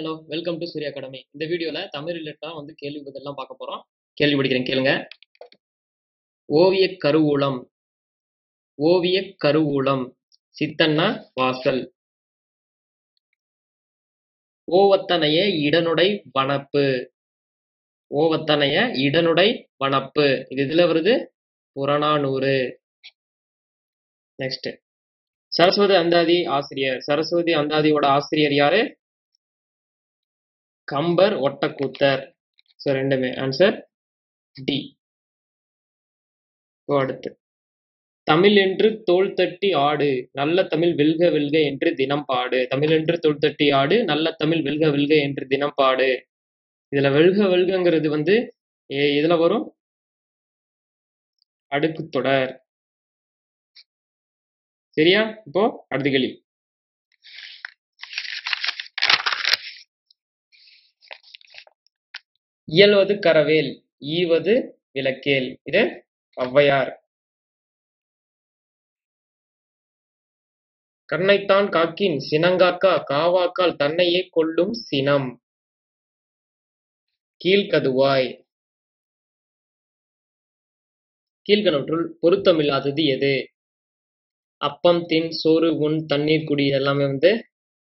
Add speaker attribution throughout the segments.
Speaker 1: Welcome to Surya academy. இந்த வீடியோல தமிழ் ரிலேட்டடா வந்து கேள்வி பதிலாம் பார்க்க போறோம். கேள்வி படிக்கிறேன் கேளுங்க. ஓவிய கருவூலம். ஓவிய கருவூலம். சித்தன்னா வாசல். ஓவத்தனைய இடனுடை வனப்பு. ஓவத்தனைய இடனுடை வனப்பு. இது இதுல வருது? புறநானூறு. நெக்ஸ்ட் சரஸ்வதி அந்தாதி ஆசிரியர். சரஸ்வதி அந்தாதியோட ஆசிரியர் யாரு? கம்பர் ஒட்டக்கூத்தர். ஸோ ரெண்டுமே. ஆன்சர் டி இப்போ அடுத்து. தமிழ் என்று தோல் தட்டி ஆடு நல்ல தமிழ் வெல்க வெல்க என்று தினம் பாடு. தமிழ் என்று தோல் தட்டி ஆடு நல்ல தமிழ் வெல்க வெல்க என்று தினம் பாடு. இதுல வெல்க வெல்கங்கிறது வந்து இதுல வரும். அடுக்கு தொடர். சரியா? இப்போ அடுத்த கேள்வி. இயல்வது கரவேல் ஈவது விளக்கேல். இது ஔவையார். கண்ணைத்தான் காக்கின் சினங்காக்கா காவாக்கால் தன்னையே கொல்லும் சினம். கீழ்கதுவாய். கீழ்கணவற்றுள் பொருத்தமில்லாதது எது? அப்பம் தின் சோறு உண் தண்ணீர் குடி எல்லாமே வந்து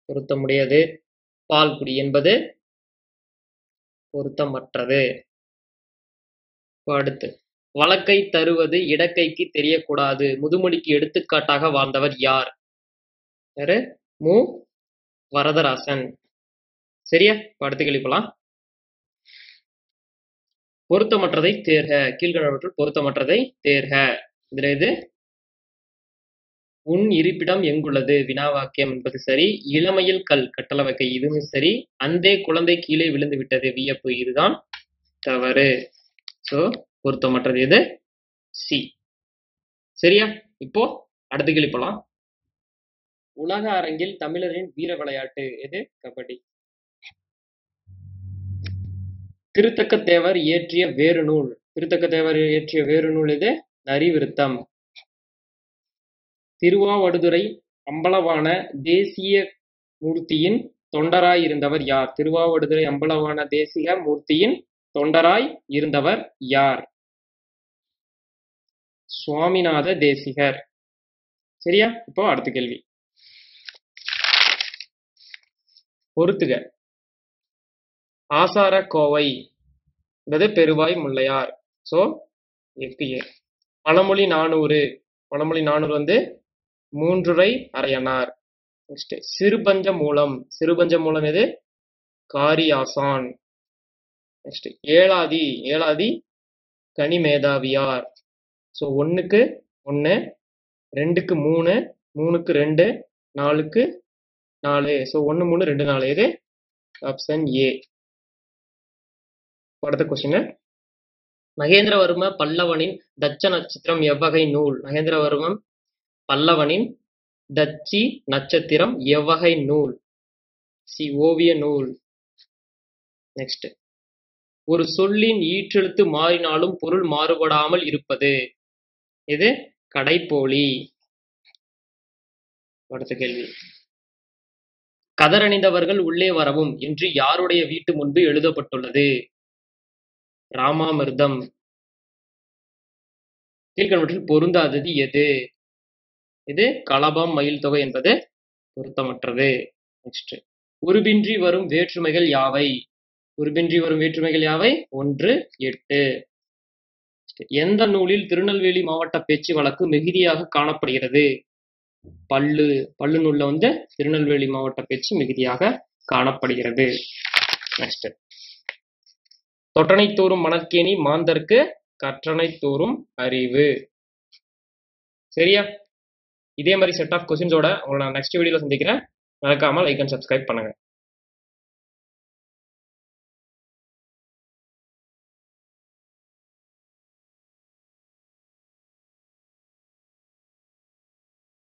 Speaker 1: பொருத்தமுடையது. பால் குடி என்பது பொருத்தமற்றது. இப்போ அடுத்து வழக்கை தருவது இடக்கைக்கு தெரியக்கூடாது. முதுமொழிக்கு எடுத்துக்காட்டாக வாழ்ந்தவர் யார்? யாரு? மு. வரதராசன். சரியா? படுத்து அடுத்த போலாம். பொருத்தமற்றதை தேர்க. கீழ்கணவற்றுள் பொருத்தமற்றதை தேர்க. இதுல இது உன் இருப்பிடம் எங்குள்ளது? வினாவாக்கியம் என்பது சரி. இளமையில் கல் கட்டள வகை இதுவும் சரி. அந்தே குழந்தை கீழே விழுந்து விட்டது. வியப்பு இதுதான். தவறு. சோ பொருத்தமற்றது எது? சி சரியா? இப்போ அடுத்த கேள்வி போலாம். உலக அரங்கில் தமிழரின் வீர விளையாட்டு எது? கபடி. திருத்தக்க தேவர் இயற்றிய வேறு நூல். திருத்தக்க தேவர் இயற்றிய வேறு நூல் எது? நரிவிருத்தம். திருவாவடுதுறை அம்பலவான தேசிய மூர்த்தியின் தொண்டராய் இருந்தவர் யார்? திருவாவடுதுறை அம்பலவான தேசிய மூர்த்தியின் தொண்டராய் இருந்தவர் யார்? சுவாமிநாத தேசிகர். சரியா? இப்போ அடுத்த கேள்வி. பொறுத்துக. ஆசார கோவை என்பது பெருவாய் முல்லையார். சோ எக்கு பழமொழி நானூறு. பழமொழி நானூறு வந்து மூன்றுரை அரையனார் நெக்ஸ்ட் சிறுபஞ்ச மூலம். சிறுபஞ்ச மூலம் எது? காரியாசான். நெக்ஸ்ட் ஏழாதி. ஏழாதி கனிமேதாவியார் ஸோ ஒன்றுக்கு ஒன்று ரெண்டுக்கு மூணு மூணுக்கு ரெண்டு நாலுக்கு நாலு. ஸோ ஒன்று மூணு ரெண்டு நாலு. இது ஆப்ஷன் ஏ அடுத்த கொஸ்டின் மகேந்திரவர்ம பல்லவனின் தட்ச நட்சத்திரம் எவ்வகை நூல்? மகேந்திரவர்மன் பல்லவனின் டச்சி நட்சத்திரம் எவ்வகை நூல்? சி ஓவிய நூல். நெக்ஸ்ட் ஒரு சொல்லின் ஈற்றெழுத்து மாறினாலும் பொருள் மாறுபடாமல் இருப்பது. இது கடைப்போலி. அடுத்த கேள்வி. கதரணிந்தவர்கள் உள்ளே வரவும் என்று யாருடைய வீட்டு முன்பு எழுதப்பட்டுள்ளது? ராமாமிர்தம். கீழ்கணவற்றில் பொருந்தாதது எது? இது கலபம் மயில் தொகை என்பது பொருத்தமற்றது. நெக்ஸ்ட் உருபின்றி வரும் வேற்றுமைகள் யாவை? உருபின்றி வரும் வேற்றுமைகள் யாவை? ஒன்று எட்டு. எந்த நூலில் திருநெல்வேலி மாவட்ட பேச்சு வழக்கு மிகுதியாக காணப்படுகிறது? பல்லு. பல்லு நூல்ல வந்து திருநெல்வேலி மாவட்ட பேச்சு மிகுதியாக காணப்படுகிறது. நெக்ஸ்ட் தொட்டனை தோறும் மணற்கேணி மாந்தர்க்கு கற்றனை தோறும் அறிவு. சரியா? இதே மாதிரி செட் ஆஃப் கொஸ்டின்ஸோட உங்களை நான் நெக்ஸ்ட் வீடியோவில் சந்திக்கிறேன். மறக்காமல் லைக் அண்ட் சப்ஸ்கிரைப் பண்ணுங்க.